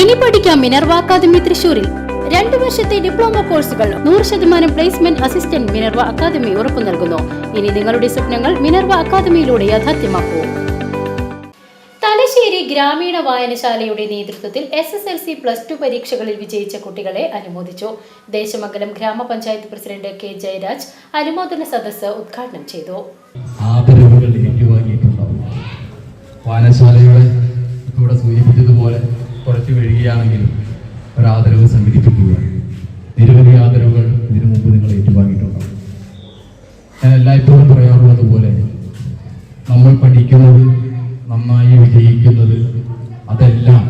ഇനി പഠിക്കാം Minerva academy തൃശൂരിൽ രണ്ടു വർഷത്തെ ഡിപ്ലോമ കോഴ്സുകൾ നൂറ് ശതമാനം പ്ലേസ്മെന്റ് അസിസ്റ്റന്റ് മിനർവ അക്കാദമി ഉറപ്പു നൽകുന്നു. ഇനി നിങ്ങളുടെ സ്വപ്നങ്ങൾ മിനർവ അക്കാദമിയിലൂടെ യാഥാർത്ഥ്യമാക്കൂ. തലശ്ശേരി ഗ്രാമീണ വായനശാലയുടെ നേതൃത്വത്തിൽ S S L C plus two പരീക്ഷകളിൽ വിജയിച്ച കുട്ടികളെ അനുമോദിച്ചു. ദേശമംഗലം ഗ്രാമപഞ്ചായത്ത് പ്രസിഡന്റ് കെ ജയരാജ് അനുമോദന സദസ്സ് ഉദ്ഘാടനം ചെയ്തു. വായനശാലയുടെ ഇവിടെ സൂചിപ്പിച്ചതുപോലെ കുറച്ച് വരികയാണെങ്കിലും ഒരാദരവ് സംഘടിപ്പിക്കുക. നിരവധി ആദരവുകൾ ഇതിനു മുമ്പ് നിങ്ങൾ ഏറ്റുവാങ്ങിയിട്ടുണ്ടാവും ഞാൻ എല്ലായ്പ്പോഴും പറയാറുള്ളത് പോലെ നമ്മൾ പഠിക്കുന്നത് നന്നായി വിജയിക്കുന്നത് അതെല്ലാം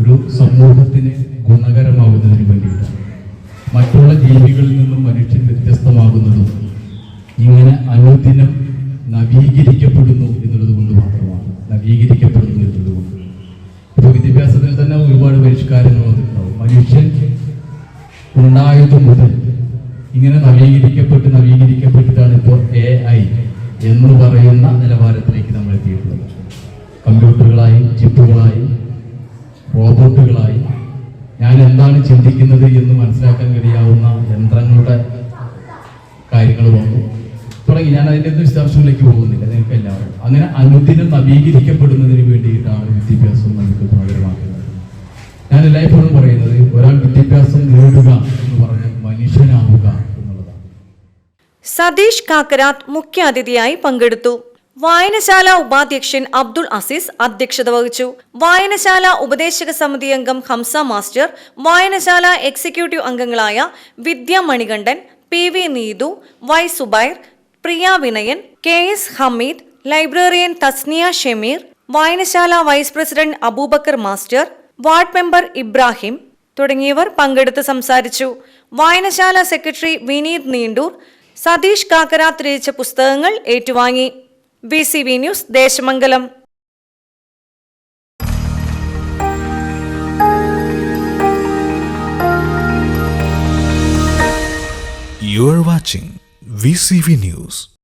ഒരു സമൂഹത്തിന് ഗുണകരമാകുന്നതിന് വേണ്ടിയിട്ടാണ്. മറ്റുള്ള ജീവികളിൽ നിന്നും മനുഷ്യൻ വ്യത്യസ്തമാകുന്നതും ഇങ്ങനെ അനുദിനം നവീകരിക്കപ്പെടുന്നു എന്നുള്ളത് കൊണ്ട് മാത്രമാണ്. നവീകരിക്കപ്പെടുന്നു. ഉണ്ടായത് മുതൽ ഇങ്ങനെ നവീകരിക്കപ്പെട്ട് നവീകരിക്കപ്പെട്ടിട്ടാണ് ഇപ്പോൾ എ ഐ എന്ന് പറയുന്ന നിലവാരത്തിലേക്ക് നമ്മൾ എത്തിയിട്ടുള്ളത്. കമ്പ്യൂട്ടറുകളായി ചിപ്പുകളായി റോബോട്ടുകളായി. ഞാൻ എന്താണ് ചിന്തിക്കുന്നത് എന്ന് മനസ്സിലാക്കാൻ കഴിയാവുന്ന യന്ത്രങ്ങളുടെ കാര്യങ്ങൾ വന്നു. തുടങ്ങി ഞാൻ അതിന്റെ വിശദാംശങ്ങളിലേക്ക് പോകുന്നില്ല. നിങ്ങൾക്ക് എല്ലാവരും അങ്ങനെ അനുദിനം നവീകരിക്കപ്പെടുന്നതിന് വേണ്ടിയിട്ടാണ് വിദ്യാഭ്യാസം നമുക്ക് ഗുണകരമാക്കുന്നത് ഞാൻ എല്ലായ്പ്പോഴും പറയുന്നത് നേടുക മനുഷ്യനാവുക എന്നുള്ളതാണ്. സതീഷ് കാക്കരാത്ത് മുഖ്യാതിഥിയായി പങ്കെടുത്തു. വായനശാല ഉപാധ്യക്ഷൻ അബ്ദുൾ അസീസ് അധ്യക്ഷത വഹിച്ചു. വായനശാല ഉപദേശക സമിതി അംഗം ഹംസ മാസ്റ്റർ വായനശാല എക്സിക്യൂട്ടീവ് അംഗങ്ങളായ Vidya Manikandan P V Neethu Y Subair Priya Vinayan K S Hameed librarian Tasniya Shemeer വായനശാല vice president Abubakar master ward member Ibrahim തുടങ്ങിയവർ പങ്കെടുത്ത് സംസാരിച്ചു. വായനശാല സെക്രട്ടറി വിനീത് നീണ്ടൂർ സതീഷ് കാക്കരാത്ത് രചിച്ച പുസ്തകങ്ങൾ ഏറ്റുവാങ്ങി. B C V news Desamangalam. You are watching VCV News.